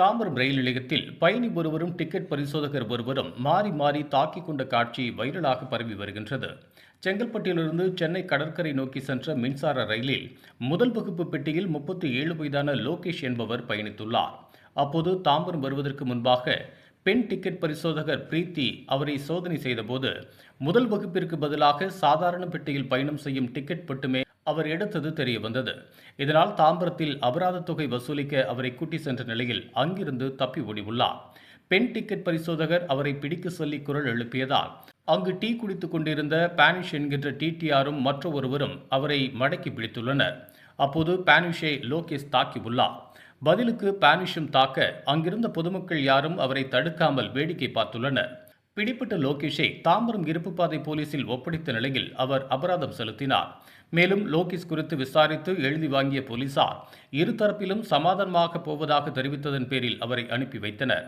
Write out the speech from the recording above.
தாம்பரம் ரயில் நிலையத்தில் பயணி ஒருவரும் டிக்கெட் பரிசோதகர் ஒருவரும் மாறி மாறி தாக்கிக் கொண்ட காட்சி வைரலாக பரவி வருகின்றது. செங்கல்பட்டிலிருந்து சென்னை கடற்கரை நோக்கி சென்ற மின்சார ரயிலில் முதல் வகுப்பு பெட்டியில் முப்பத்தி ஏழு வயதான லோகேஷ் என்பவர் பயணித்துள்ளார். அப்போது தாம்பரம் வருவதற்கு முன்பாக பெண் டிக்கெட் பரிசோதகர் பிரீத்தி அவரை சோதனை செய்தபோது முதல் வகுப்பிற்கு பதிலாக சாதாரண பெட்டியில் பயணம் செய்யும் டிக்கெட் மட்டுமே அவர் எடுத்தது தெரிய வந்தது. இதனால் தாம்பரத்தில் அபராத தொகை வசூலிக்க அவரை கூட்டி சென்ற நிலையில் அங்கிருந்து தப்பி ஓடியுள்ளார். பெண் டிக்கெட் பரிசோதகர் அவரை பிடிக்க சொல்லி குரல் எழுப்பியதால் அங்கு டீ குடித்துக் கொண்டிருந்த பானிஷ் என்கின்ற டிடிஆரும் மற்ற ஒருவரும் அவரை மடக்கி பிடித்துள்ளனர். அப்போது பானிஷை லோகேஷ் தாக்கியுள்ளார். பதிலுக்கு பானிஷும் தாக்க அங்கிருந்த பொதுமக்கள் யாரும் அவரை தடுக்காமல் வேடிக்கை பார்த்துள்ளனர். பிடிப்பட்ட லோகேஷை தாம்பரம் இருப்புப்பாதை போலீசில் ஒப்படைத்த நிலையில் அவர் அபராதம் செலுத்தினார். மேலும் லோகேஷ் குறித்து விசாரித்து எழுதி வாங்கிய போலீசார் இருதரப்பிலும் சமாதானமாக போவதாக தெரிவித்ததன் பேரில் அவரை அனுப்பி வைத்தனர்.